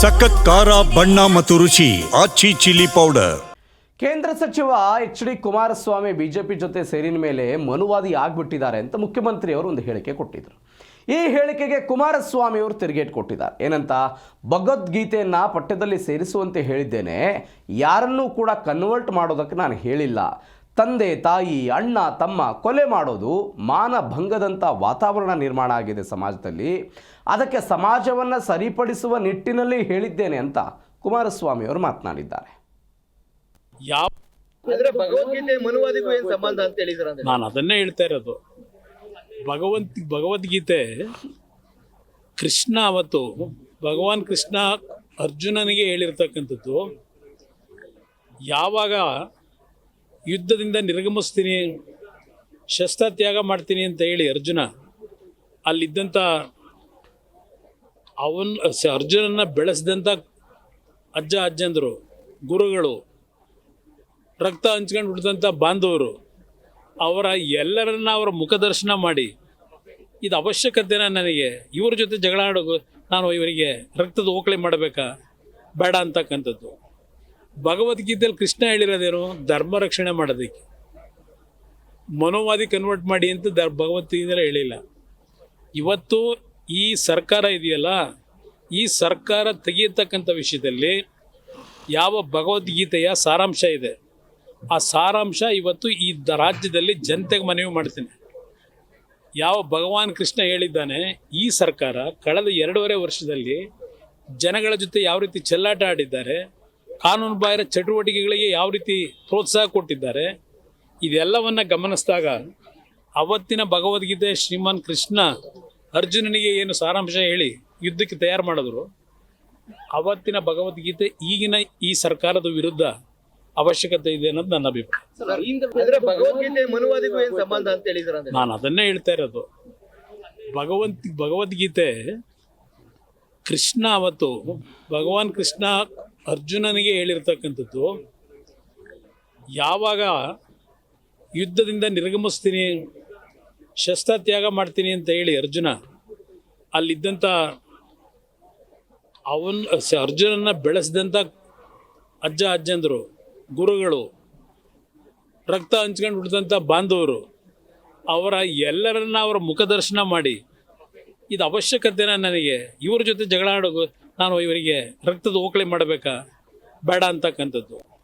ಸಖತ್ ಖಾರ, ಬಣ್ಣ ಮತ್ತು ರುಚಿ, ಆಚಿ ಚಿಲ್ಲಿ ಪೌಡರ್. ಕೇಂದ್ರ ಸಚಿವ ಎಚ್ ಡಿ ಕುಮಾರಸ್ವಾಮಿ ಬಿಜೆಪಿ ಜೊತೆ ಸೇರಿನ ಮೇಲೆ ಮನುವಾದಿ ಆಗ್ಬಿಟ್ಟಿದ್ದಾರೆ ಅಂತ ಮುಖ್ಯಮಂತ್ರಿ ಅವರು ಒಂದು ಹೇಳಿಕೆ ಕೊಟ್ಟಿದ್ರು. ಈ ಹೇಳಿಕೆಗೆ ಕುಮಾರಸ್ವಾಮಿ ಅವರು ತಿರುಗೇಟ್ ಕೊಟ್ಟಿದ್ದಾರೆ. ಏನಂತ? ಭಗವದ್ಗೀತೆಯನ್ನ ಪಠ್ಯದಲ್ಲಿ ಸೇರಿಸುವಂತೆ ಹೇಳಿದ್ದೇನೆ. ಯಾರನ್ನೂ ಕೂಡ ಕನ್ವರ್ಟ್ ಮಾಡೋದಕ್ಕೆ ನಾನು ಹೇಳಿಲ್ಲ. ತಂದೆ ತಾಯಿ ಅಣ್ಣ ತಮ್ಮ ಕೊಲೆ ಮಾಡೋದು ಮಾನಭಂಗದಂಥ ವಾತಾವರಣ ನಿರ್ಮಾಣ ಆಗಿದೆ ಸಮಾಜದಲ್ಲಿ. ಅದಕ್ಕೆ ಸಮಾಜವನ್ನು ಸರಿಪಡಿಸುವ ನಿಟ್ಟಿನಲ್ಲಿ ಹೇಳಿದ್ದೇನೆ ಅಂತ ಕುಮಾರಸ್ವಾಮಿ ಅವರು ಮಾತನಾಡಿದ್ದಾರೆ. ಯಾವ ಅಂದ್ರೆ ಭಗವದ್ಗೀತೆ ಮನುವಾದಿಗೂ ಏನ್ ಸಂಬಂಧ ಅಂತ ಹೇಳಿದ್ರ ನಾನು ಅದನ್ನೇ ಹೇಳ್ತಾ ಇರೋದು. ಭಗವಂತ ಭಗವದ್ಗೀತೆ ಕೃಷ್ಣ ಅವತ್ತು ಭಗವಾನ್ ಕೃಷ್ಣ ಅರ್ಜುನನಿಗೆ ಹೇಳಿರ್ತಕ್ಕಂಥದ್ದು ಯಾವಾಗ ಯುದ್ಧದಿಂದ ನಿರ್ಗಮಿಸ್ತೀನಿ, ಶಸ್ತ್ರತ್ಯಾಗ ಮಾಡ್ತೀನಿ ಅಂತ ಹೇಳಿ ಅರ್ಜುನ ಅಲ್ಲಿದ್ದಂಥ ಅವನ್ ಅರ್ಜುನನ್ನ ಬೆಳೆಸಿದಂಥ ಅಜ್ಜ ಅಜ್ಜಂದರು, ಗುರುಗಳು, ರಕ್ತ ಹಂಚ್ಕೊಂಡು ಬಿಡ್ದಂಥ ಬಾಂಧವರು, ಅವರ ಎಲ್ಲರನ್ನ ಅವರ ಮುಖದರ್ಶನ ಮಾಡಿ, ಇದು ಅವಶ್ಯಕತೆನ ನನಗೆ? ಇವ್ರ ಜೊತೆ ಜಗಳ ಆಡೋದು ನಾನು ಇವರಿಗೆ ರಕ್ತದ ಓಕಳಿ ಮಾಡಬೇಕಾ? ಬೇಡ ಅಂತಕ್ಕಂಥದ್ದು. ಭಗವದ್ಗೀತೆಯಲ್ಲಿ ಕೃಷ್ಣ ಹೇಳಿರೋದೇನು? ಧರ್ಮ ರಕ್ಷಣೆ ಮಾಡೋದಕ್ಕೆ. ಮನೋವಾದಿ ಕನ್ವರ್ಟ್ ಮಾಡಿ ಅಂತ ದ ಭಗವದ್ಗೀತೆಯಲ್ಲಿ ಹೇಳಿಲ್ಲ. ಇವತ್ತು ಈ ಸರ್ಕಾರ ಇದೆಯಲ್ಲ, ಈ ಸರ್ಕಾರ ತೆಗೆಯತಕ್ಕಂಥ ವಿಷಯದಲ್ಲಿ ಯಾವ ಭಗವದ್ಗೀತೆಯ ಸಾರಾಂಶ ಇದೆ? ಆ ಸಾರಾಂಶ ಇವತ್ತು ಈ ದ- ರಾಜ್ಯದಲ್ಲಿ ಜನತೆಗೆ ಮನವಿ ಮಾಡ್ತೀನಿ. ಯಾವ ಭಗವಾನ್ ಕೃಷ್ಣ ಹೇಳಿದ್ದಾನೆ, ಈ ಸರ್ಕಾರ ಕಳೆದ ಎರಡೂವರೆ ವರ್ಷದಲ್ಲಿ ಜನಗಳ ಜೊತೆ ಯಾವ ರೀತಿ ಚೆಲ್ಲಾಟ ಆಡಿದ್ದಾರೆ ಕಾನೂನು ಬಾಹಿರ ಚಟುವಟಿಕೆಗಳಿಗೆ ಯಾವ ರೀತಿ ಪ್ರೋತ್ಸಾಹ ಕೊಟ್ಟಿದ್ದಾರೆ ಇದೆಲ್ಲವನ್ನು ಗಮನಿಸಿದಾಗ ಅವತ್ತಿನ ಭಗವದ್ಗೀತೆ ಶ್ರೀಮಾನ್ ಕೃಷ್ಣ ಅರ್ಜುನನಿಗೆ ಏನು ಸಾರಾಂಶ ಹೇಳಿ ಯುದ್ಧಕ್ಕೆ ತಯಾರು ಮಾಡಿದ್ರು ಅವತ್ತಿನ ಭಗವದ್ಗೀತೆ ಈಗಿನ ಈ ಸರ್ಕಾರದ ವಿರುದ್ಧ ಅವಶ್ಯಕತೆ ಇದೆ ಅನ್ನೋದು ನನ್ನ ಅಭಿಪ್ರಾಯ. ನಾನು ಅದನ್ನೇ ಹೇಳ್ತಾ ಇರೋದು. ಭಗವಂತ ಭಗವದ್ಗೀತೆ ಕೃಷ್ಣ ಅವತ್ತು ಭಗವಾನ್ ಕೃಷ್ಣ ಅರ್ಜುನನಿಗೆ ಹೇಳಿರ್ತಕ್ಕಂಥದ್ದು, ಯಾವಾಗ ಯುದ್ಧದಿಂದ ನಿರ್ಗಮಿಸ್ತೀನಿ, ಶಸ್ತ್ರತ್ಯಾಗ ಮಾಡ್ತೀನಿ ಅಂತ ಹೇಳಿ ಅರ್ಜುನ, ಅಲ್ಲಿದ್ದಂಥ ಅವನ್ ಅರ್ಜುನನ್ನ ಬೆಳೆಸಿದಂಥ ಅಜ್ಜ ಅಜ್ಜಂದರು, ಗುರುಗಳು, ರಕ್ತ ಹಂಚ್ಕೊಂಡು ಬಿಡ್ದಂಥ ಬಾಂಧವರು, ಅವರ ಎಲ್ಲರನ್ನ ಅವರ ಮುಖದರ್ಶನ ಮಾಡಿ, ಇದು ಅವಶ್ಯಕತೆನ ನನಗೆ? ಇವ್ರ ಜೊತೆ ಜಗಳ ಆಡೋದು ನಾನು ಇವರಿಗೆ ರಕ್ತದ ಓಕಳಿ ಮಾಡಬೇಕಾ? ಬೇಡ ಅಂತಕ್ಕಂಥದ್ದು.